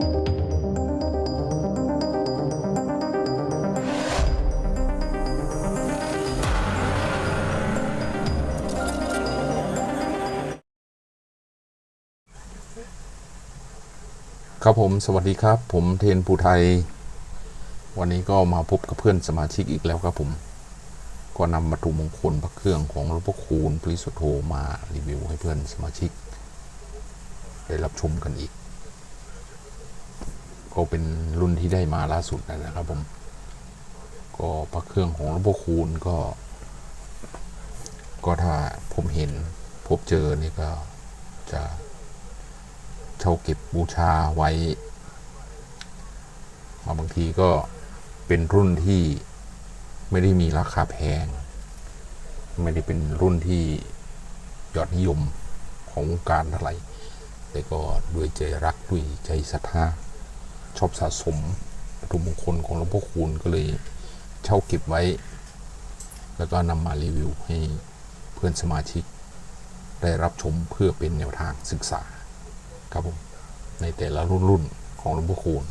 ครับผมสวัสดีครับ ผมเทนภูไทย วันนี้ก็มาพบกับเพื่อนสมาชิกอีกแล้วครับผม ก็นำวัตถุมงคลพระเครื่องของหลวงพ่อคูณปริสุทธโธมารีวิวให้เพื่อนสมาชิก ได้รับชมกันอีก ก็เป็นรุ่นที่ได้มาล่าสุดนะครับผม ก็พระเครื่องของหลวงพ่อคูณก็ ก็ถ้าผมเห็นพบเจอนี่ก็จะเช่าเก็บบูชาไว้มาบางทีก็เป็นรุ่นที่ไม่ได้มีราคาแพง ไม่ได้เป็นรุ่นที่ยอดนิยมของวงการเท่าไหร่แต่ก็ด้วยใจรักด้วยใจศรัทธา ชอบสะสมวัตถุมงคลของหลวงพ่อคูณก็เลยเช่าเก็บไว้ แล้วก็นำมารีวิวให้เพื่อนสมาชิกได้รับชมเพื่อเป็นแนวทางศึกษาครับผมในแต่ละรุ่นรุ่นของหลวงพ่อคูณ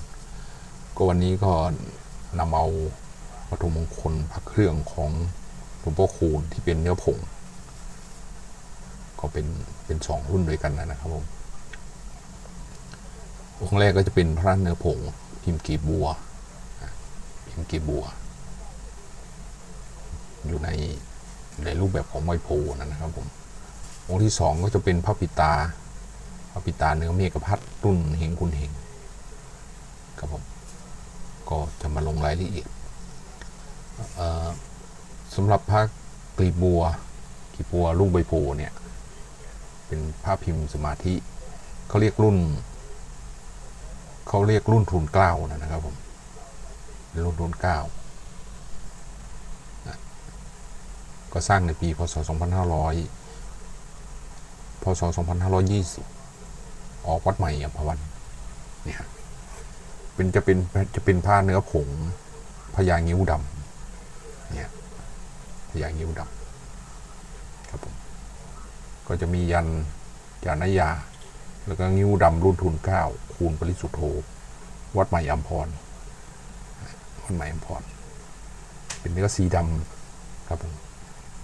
ก็วันนี้ก็นำเอาวัตถุมงคลพระเครื่องของหลวงพ่อคูณที่เป็นเนื้อผง ก็เป็นเป็นสองรุ่นด้วยกันนะครับผม องค์แรกก็จะเป็นพระเนื้อผง พิมพ์กีบัว พิมพ์กีบัว อยู่ในในรูปแบบของไมโพนะครับผมองค์ที่สองก็จะเป็นพระปิตาพระปิตาเนื้อเมฆพัดรุ่นเฮงคุณเฮงครับผมก็จะมาลงรายละเอียดสำหรับพระกลีบัวกลีบัวลูกใบโพเนี่ย เป็นภาพพิมพ์สมาธิเขาเรียกรุ่น เขาเรียกรุ่นทุนเกล้านะครับผมรุ่นทุนเกล้าก็สร้างในปีพศ 2500 พศ 2520 ออกวัดใหม่อัมพวันเนี่ยเป็นจะเป็นจะเป็นผ้าเนื้อผงพญางิ้วดำเนี่ยพญางิ้วดำครับผมก็จะมียันยานยา แล้วก็งิ้วดำรุ่นทุนเก้าคูณปริสุทธโธ วัดใหม่อัมพร วัดใหม่อัมพร เป็นเนื้อสีดำครับผม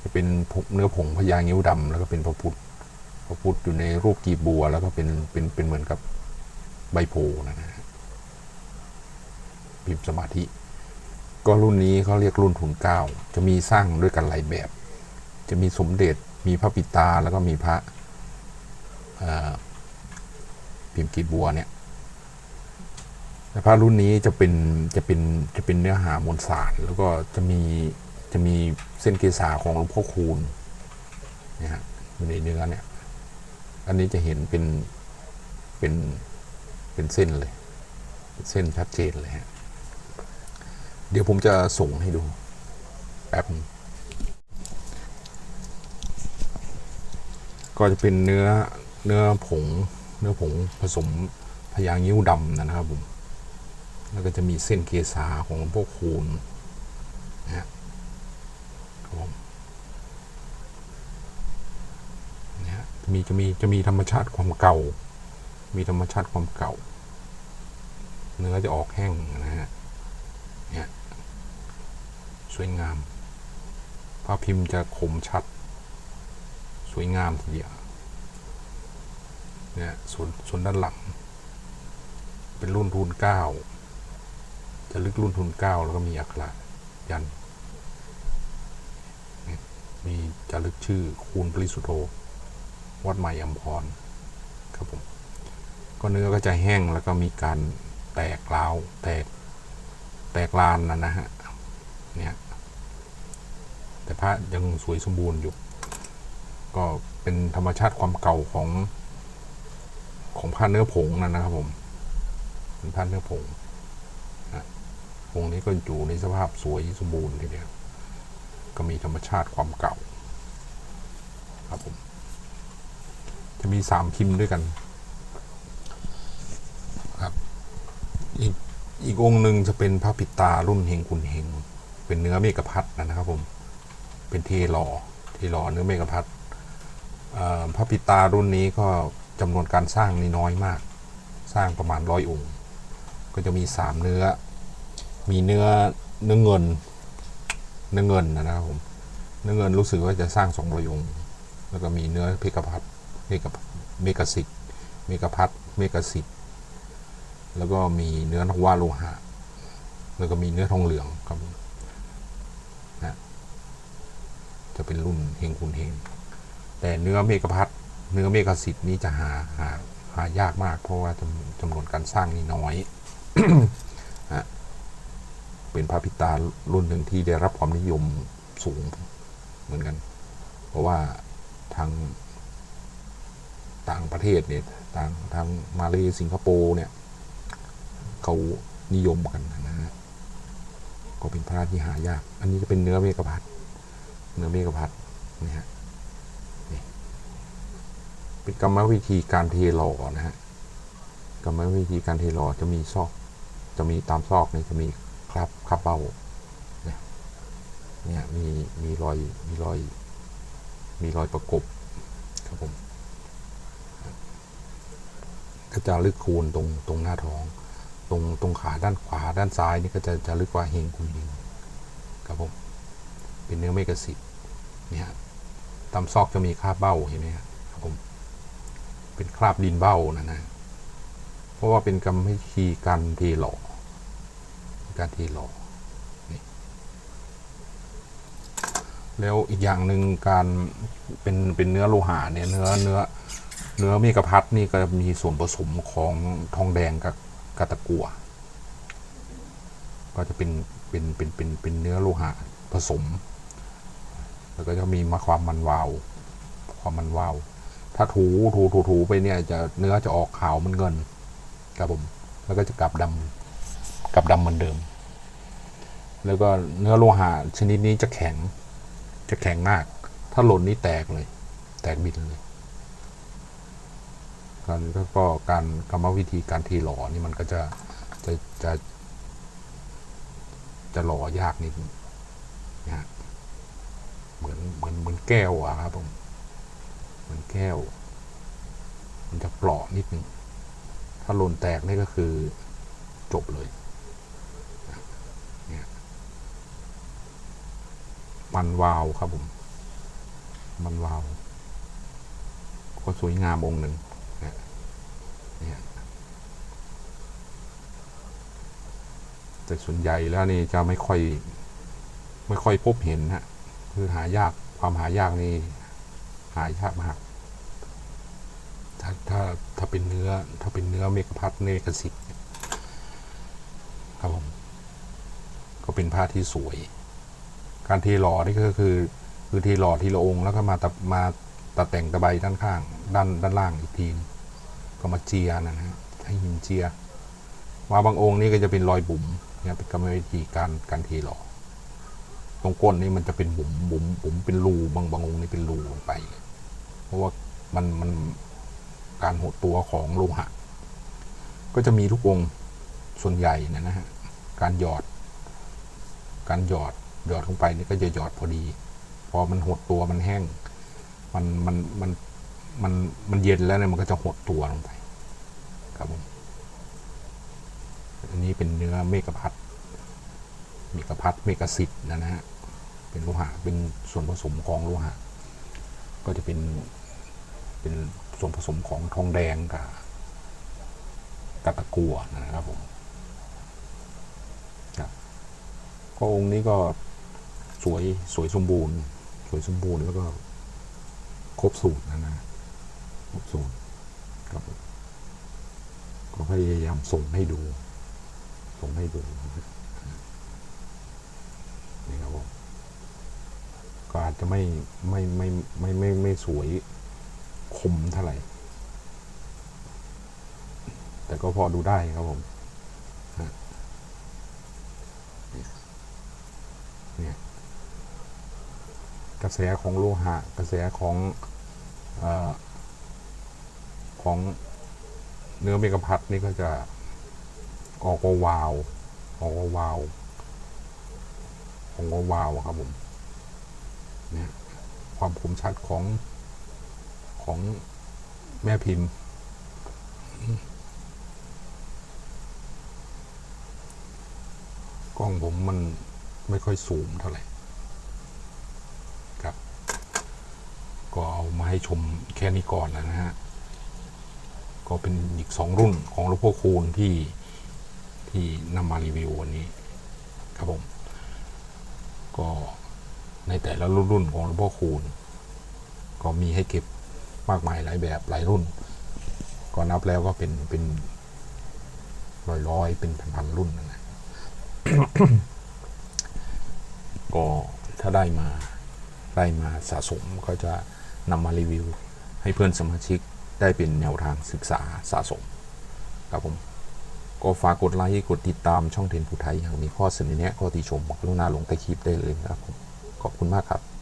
จะเป็นเนื้อผงพญางิ้วดำแล้วก็เป็นพระพุทธ พระพุทธอยู่ในรูปกีบบัว แล้วก็เป็นเป็นเป็นเหมือนกับใบโพนะนะพิมพ์สมาธิ ก็รุ่นนี้เขาเรียกรุ่นทุนเก้าจะมีสร้างด้วยกันหลายแบบ จะมีสมเด็จมีพระปิตาแล้วก็มีพระ พิมพ์กีบบัวเนี่ยแต่พระรุ่นนี้จะเป็นจะเป็นจะเป็นเนื้อหามวลสาร แล้วก็จะมีจะมีเส้นเกษาของหลวงพ่อคูณเนี่ยฮะอยู่ในเนื้อเนี่ย อันนี้จะเห็นเป็นเป็นเป็นเส้นเลย เส้นชัดเจนเลยฮะเดี๋ยวผมจะส่งให้ดูแป๊บก็จะเป็นเนื้อเนื้อผง เนื้อผงผสมพยางนิ้วดำนะครับผม แล้วก็จะมีเส้นเกษาของพวกคูณนะครับผมนะฮะมีจะมีจะมีธรรมชาติความเก่า มีธรรมชาติความเก่า เนื้อจะออกแห้งนะฮะเนี่ยสวยงามภาพพิมพ์จะคมชัด สวยงามทีเดียว เนี่ยส่วนส่วนด้านหลัง เป็นรุ่นทุนเก้าจะลึกรุ่นทุนเก้าแล้วก็มีอักขระยัน มีจะลึกชื่อคูณปริสุธโธวัดใหม่อัมพรครับผม ก็เนื้อก็จะแห้งแล้วก็มีการแตกร้าวแตกแตกลานนะนะฮะเนี่ยแต่พระยังสวยสมบูรณ์อยู่ ก็เป็นธรรมชาติความเก่าของ ของผ้าเนื้อผงนั่นนะครับผมเป็นผ้าเนื้อผงนะผงนี้ก็อยู่ในสภาพสวยสมบูรณ์ทีเดียวก็มีธรรมชาติความเก่า ครับผม จะมีสามพิมพ์ด้วยกัน ครับ อีกอีกองหนึ่งจะเป็นพระปิตารุ่นเฮงคุณเฮงเป็นเนื้อเมกพัดนะครับผม เป็นเทหล่อเทหล่อเนื้อเมกพัดอ่อพระปิตารุ่นนี้ก็ จำนวนการสร้างนี่น้อยมาก สร้างประมาณร้อยองค์ ก็จะมีสามเนื้อ มีเนื้อเนื้อเงิน เนื้อเงินนะครับผมเนื้อเงินรู้สึกว่าจะสร้างสองระโยงค์ แล้วก็มีเนื้อเพกพัทเมกเมกสิทธิ์เมกพัทเมกสิทธิ์แล้วก็มีเนื้อนกว่าโลหะ แล้วก็มีเนื้อทองเหลืองครับนะจะเป็นรุ่นเฮงคุณเฮงแต่เนื้อเมกพัท เนื้อเมกสิทธิ์นี้จะหาหาหายากมาก เพราะว่าจำจำนวนการสร้างนี่น้อย เป็นพระพิตารุ่นหนึ่งที่ได้รับความนิยมสูงเหมือนกัน เพราะว่าทางต่างประเทศเนี่ยต่างทางมาเลสิงคโปร์เนี่ยเขานิยมกันนะฮะก็เป็นพระที่หายาก อันนี้จะเป็นเนื้อเมกะพัทเนื้อเมกะพัทนี่ฮะนี่ เป็นกรรมวิธีการเทหล่อนะฮะกรรมวิธีการเทหล่อจะมีซอก จะมีตามซอกนี่จะมีคราบคราบเบ้าเนี่ยเนี่ยมีมีรอยมีรอย มีรอยประกบครับผมก็จะลึกคูณตรงตรงหน้าท้อง ตรงตรงขาด้านขวาด้านซ้ายนี่ก็จะจะลึกกว่าเฮงคุณเฮงครับผมเป็นเนื้อเมกะสิทธิ์เนี่ยตามซอกจะมีคราบเบ้าเห็นไหมครับผม เป็นคราบดินเบ้านะนะ เพราะว่าเป็นกรรมวิธีการเทหล่อการเทหล่อแล้วอีกอย่างหนึ่งการเป็นเป็นเนื้อโลหะเนี่ยเนื้อเนื้อเนื้อเมกระพัดนี่ก็มีส่วนผสมของทองแดงกับกบตะกัว ก็จะเป็นเป็นเป็นเป็นเป็นเนื้อโลหะผสม แล้วก็จะมีมาความมันวาว ความมันวาว ถ้าถูถูถูถูไปเนี่ยจะเนื้อจะออกขาวมันเงิน ครับผม แล้วก็จะกลับดำกลับดำเหมือนเดิม แล้วก็เนื้อโลหะชนิดนี้จะแข็ง จะแข็งมาก ถ้าหล่นนี่แตกเลย แตกบินเลยการแล้วก็การกรรมวิธีการทีหล่อนี่มันก็จะจะจะจะหล่อยากนิดนะเหมือนเหมือนเหมือนแก้วอะครับผม เหมือนแก้ว มันจะเปราะนิดนึง ถ้าหล่นแตกนี่ก็คือจบเลยเนี่ยมันวาวครับผม มันวาว ก็สวยงามองหนึ่งเนี่ยแต่ส่วนใหญ่แล้วนี่จะไม่ค่อย ไม่ค่อยพบเห็นฮะ คือหายากความหายากนี่ หายากมาก ถ้าถ้าถ้าเป็นเนื้อ ถ้าเป็นเนื้อเมกพัทเนกสิทธิ์ครับผม ก็เป็นผ้าที่สวย การเทหล่อนี่ก็คือ คือเทหล่อทีละองค์แล้วก็มาตัดมาตัดแต่งตะไบด้านข้าง ด้านด้านล่างอีกทีก็มาเจียนะนะให้หินเจียว่าบางองค์นี่ก็จะเป็นรอยบุ๋มเนี่ยเป็นกรรมวิธีการการเทหล่อตรงก้นนี่มันจะเป็นบุ๋มบุ๋มบุ๋มเป็นรูบางบางองค์นี่เป็นรูลงไปเเพราะว่ามันมันการหดตัวของโลหะ ก็จะมีทุกองค์ส่วนใหญ่นะนะฮะการหยอด การหยอดหยอดลงไปนี่ก็จะหยอดพอดี พอมันหดตัวมันแห้ง มันมันมันมันมันเย็นแล้วเนี่ยมันก็จะหดตัวลงไป ครับผมอันนี้เป็นเนื้อเมกะพัดเมกะพัดเมกะสิทธ์นะฮะเป็นโลหะเป็นส่วนผสมของโลหะ ก็จะเป็นเป็นส่วนผสมของทองแดงกับกับตะกัวนะครับผมครับก็องค์นี้ก็สวยสวยสมบูรณ์ สวยสมบูรณ์แล้วก็ครบสูตรนะนะครบสูตรครับก็พยายามส่งให้ดูส่งให้ดูนะครับนี่ครับผมก็อา จจะไม่ไม่ไม่ไม่ไม่ไม่ไม่สวยคมเท่าไหร่ แต่ก็พอดูได้ครับผมเนี่ยกระแสของโลหะ กระแสของอของเนื้อเมกะพัดนี่ก็จะออกวาว ออกวาว ออกวาวครับผม ความคมชัดของของแม่พิมพ์ กล้องผมมันไม่ค่อยสูงเท่าไหร่ครับ ก็เอามาให้ชมแค่นี้ก่อนแล้วนะฮะ ก็เป็นอีกสองรุ่นของหลวงพ่อคูณที่ที่นำมารีวิววันนี้ ครับผม ก็ ในแต่ละรุ่นของหลวงพ่อคูณ ก็มีให้เก็บมากมายหลายแบบหลายรุ่น ก็นับแล้วก็เป็นเป็นร้อยร้อยๆเป็นพันๆรุ่นนะก็ถ้าได้มาได้มาสะสมก็จะนำมารีวิว ให้เพื่อนสมาชิกได้เป็นแนวทางศึกษาสะสม ครับผม ก็ฝากกดไลค์กดติดตามช่องเทนผู้ไทยหากมีข้อเสนอแนะข้อติชมกล่วงหน้าลงใต้คลิปได้เลยครับผม ขอบคุณมากครับ